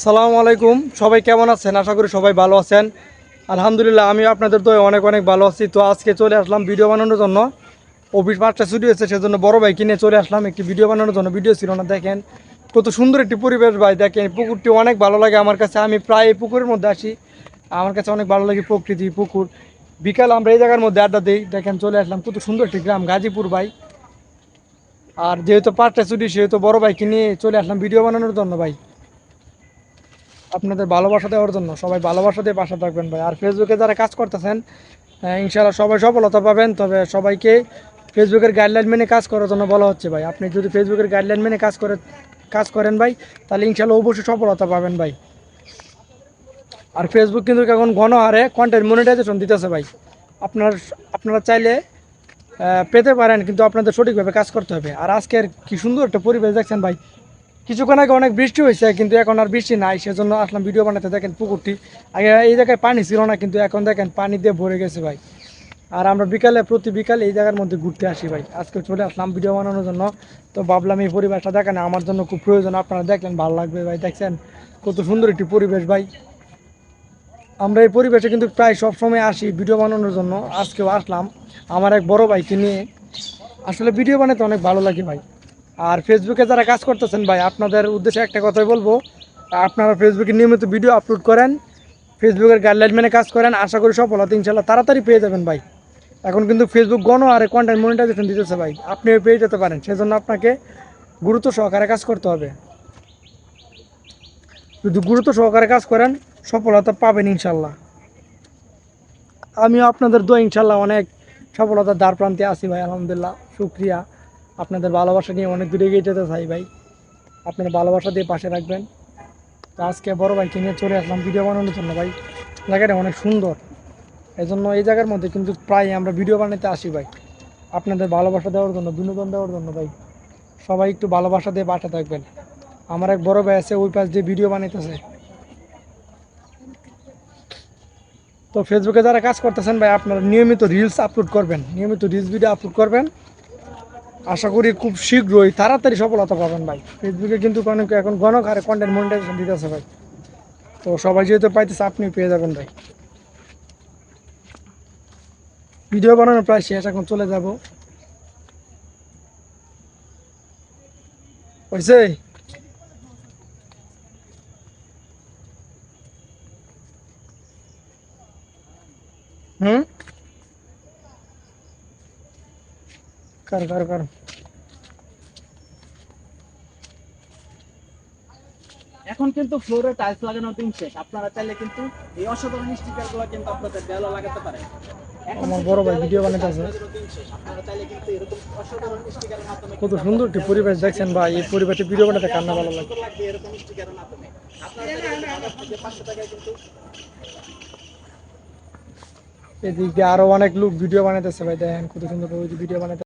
সালামু আলাইকুম। সবাই কেমন আছেন? আশা করি সবাই ভালো আছেন। আলহামদুলিল্লাহ আমি আপনাদের তো অনেক অনেক ভালো আছি। তো আজকে চলে আসলাম ভিডিও বানানোর জন্য। অফিস পাঁচটা ছুটি হয়েছে, সেজন্য বড় ভাই কিনে চলে আসলাম। একটি ভিডিও বানানোর জন্য ভিডিও ছিল না, দেখেন। কত সুন্দর একটি পরিবেশ ভাই, দেখেন। পুকুরটি অনেক ভালো লাগে আমার কাছে। আমি প্রায় এই পুকুরের মধ্যে আসি। আমার কাছে অনেক ভালো লাগে প্রকৃতি, পুকুর। বিকাল আমরা এই জায়গার মধ্যে আড্ডা দিই। দেখেন, চলে আসলাম। কত সুন্দর একটি গ্রাম, গাজীপুর ভাই। আর যেহেতু পাঁচটা ছুটি, সেহেতু বড় ভাইকে নিয়ে চলে আসলাম ভিডিও বানানোর জন্য ভাই। আপনাদের ভালোবাসা দেওয়ার জন্য। সবাই ভালোবাসা দিয়ে পাশে থাকবেন ভাই। আর ফেসবুকে যারা কাজ করতেছেন আহ, ইনশাআল্লাহ সবাই সফলতা পাবেন। তবে সবাইকে ফেসবুকের গাইডলাইন মেনে কাজ করার জন্য বলা হচ্ছে ভাই। আপনি যদি ফেসবুকের গাইডলাইন মেনে কাজ করে কাজ করেন ভাই তাহলে ইনশাআল্লাহ অবশ্যই সফলতা পাবেন ভাই। আর ফেসবুক কিন্তু এখন ঘন হারে কন্টেন্ট মনিটাইজেশন দিতেছে ভাই। আপনার আপনারা চাইলে পেতে পারেন কিন্তু আপনাদের সঠিকভাবে কাজ করতে হবে। আর আজকের কি সুন্দর একটা পরিবেশ দেখছেন ভাই। কিছুক্ষণ আগে অনেক বৃষ্টি হয়েছে, কিন্তু এখন আর বৃষ্টি নাই, সেজন্য আসলাম ভিডিও বানাতে। দেখেন পুকুরটি। আগে এই জায়গায় পানি ছিল না, কিন্তু এখন দেখেন পানি দিয়ে ভরে গেছে ভাই। আর আমরা বিকালে, প্রতি বিকালে এই জায়গার মধ্যে ঘুরতে আসি ভাই। আজকে চলে আসলাম ভিডিও বানানোর জন্য। তো ভাবলাম এই পরিবেশটা দেখেন, আমার জন্য খুব প্রয়োজন, আপনারা দেখলেন, ভালো লাগবে ভাই, দেখছেন? কত সুন্দর একটি পরিবেশ ভাই। আমরা এই পরিবেশে কিন্তু প্রায় সব সময় আসি ভিডিও বানানোর জন্য। আজকেও আসলাম। আমার এক বড় ভাইকে নিয়ে। আসলে ভিডিও বানাতে অনেক ভালো লাগে ভাই। আর ফেসবুকে যারা কাজ করতেছেন ভাই, আপনাদের উদ্দেশ্যে একটা কথাই বলব। আপনারা ফেসবুকে নিয়মিত ভিডিও আপলোড করেন ফেসবুকের গাইডলাইন মেনে কাজ করেন, আশা করি সফলতা ইনশাল্লাহ তাড়াতাড়ি পেয়ে যাবেন ভাই। এখন কিন্তু ফেসবুক গণ আর কন্টেন্ট মনিটাইজেশন দিতেছে ভাই আপনিও পেয়ে যেতে পারেন, সেজন্য আপনাকে গুরুত্ব সহকারে কাজ করতে হবে। যদি গুরুত্ব সহকারে কাজ করেন, সফলতা পাবেন ইনশাল্লাহ আমিও আপনাদের দোয়া ইনশাল্লাহ অনেক সফলতার দ্বার প্রান্তে আছি ভাই, আলহামদুলিল্লাহ, শুক্রিয়া। আপনাদের ভালোবাসা নিয়ে অনেক দূরে এগিয়ে যেতে চাই ভাই। আপনার ভালোবাসা দিয়ে পাশে রাখবেন। তো আজকে বড় ভাইকে নিয়ে চলে আসলাম ভিডিও বানানোর জন্য ভাই। জায়গাটা অনেক সুন্দর। এই জন্য এই জায়গার মধ্যে কিন্তু প্রায় আমরা ভিডিও বানাতে আসি ভাই। আপনাদের ভালোবাসা দেওয়ার জন্য, বিনোদন দেওয়ার জন্য ভাই। সবাই একটু ভালোবাসা দিয়ে পাশে থাকবেন। আমার এক বড় ভাই আছে, ওই পাশ দিয়ে ভিডিও বানাইতেছে। তো ফেসবুকে যারা কাজ করতেছেন ভাই, আপনারা নিয়মিত রিলস আপলোড করবেন। নিয়মিত রিলস ভিডিও আপলোড করবেন। আশা করি খুব শীঘ্রই তাড়াতাড়ি সফলতা পাবেন ভাই। ফেসবুকে কিন্তু অনেক এখন গণক হারে কন্টেন্ট মনিটাইজেশন দিতেছে ভাই। তো সবাই যেহেতু পাইতেছে আপনি পেয়ে যাবেন ভাই। ভিডিও বানানো প্রায় শেষ, এখন চলে যাব। হয়েছে হুম? কর কর কর। এখন কিন্তু ফ্লোরে টাইলস লাগানোর দিন শেষ। আপনারা চাইলে কিন্তু এই অসাধারণ স্টিকারগুলো কিন্তু আপনাদের দেওয়ালে লাগাতে পারেন। আমার বড় ভাই ভিডিও স্টিকারের মাধ্যমে কত সুন্দর একটি পরিবেশ দেখছেন ভাই এই পরিবেশে ভিডিও বানাতে কান্না ভালো লাগে? এদিক আরও অনেক লোক ভিডিও বানাইতেছে ভাই দেখেন কত সুন্দর ভিডিও বানাইতে